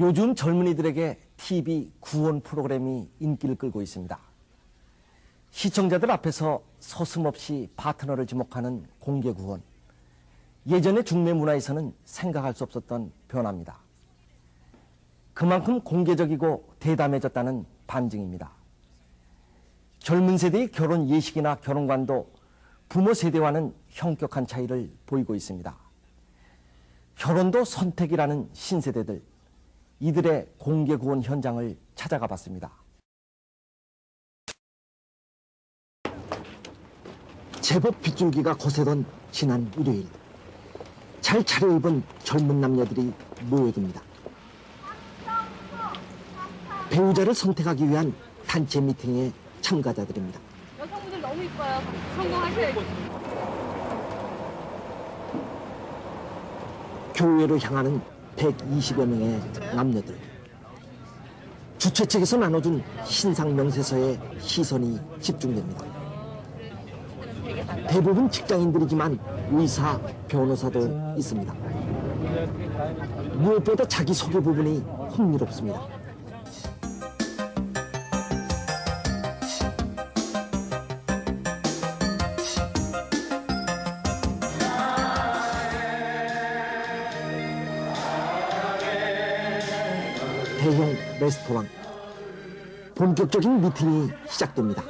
요즘 젊은이들에게 TV 구원 프로그램이 인기를 끌고 있습니다. 시청자들 앞에서 서슴없이 파트너를 지목하는 공개 구원. 예전의 중매 문화에서는 생각할 수 없었던 변화입니다. 그만큼 공개적이고 대담해졌다는 반증입니다. 젊은 세대의 결혼 예식이나 결혼관도 부모 세대와는 형격한 차이를 보이고 있습니다. 결혼도 선택이라는 신세대들, 이들의 공개 구원 현장을 찾아가 봤습니다. 제법 빗줄기가 거세던 지난 일요일, 잘 차려입은 젊은 남녀들이 모여듭니다. 배우자를 선택하기 위한 단체 미팅의 참가자들입니다. 여성분들 너무 이뻐요. 성공하셔야지. 교회로 향하는 120여 명의 남녀들. 주최 측에서 나눠준 신상 명세서에 시선이 집중됩니다. 대부분 직장인들이지만 의사, 변호사도 있습니다. 무엇보다 자기 소개 부분이 흥미롭습니다. 대형 레스토랑. 본격적인 미팅이 시작됩니다.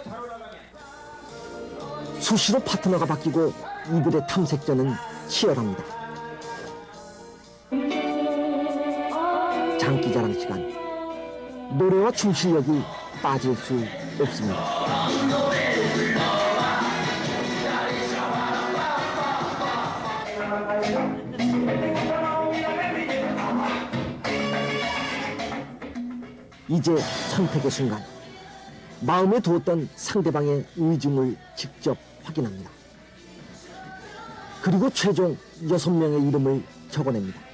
수시로 파트너가 바뀌고 이들의 탐색전은 치열합니다. 장기자랑 시간. 노래와 춤 실력이 빠질 수 없습니다. 이제 선택의 순간. 마음에 두었던 상대방의 의중을 직접 확인합니다. 그리고 최종 여섯 명의 이름을 적어냅니다.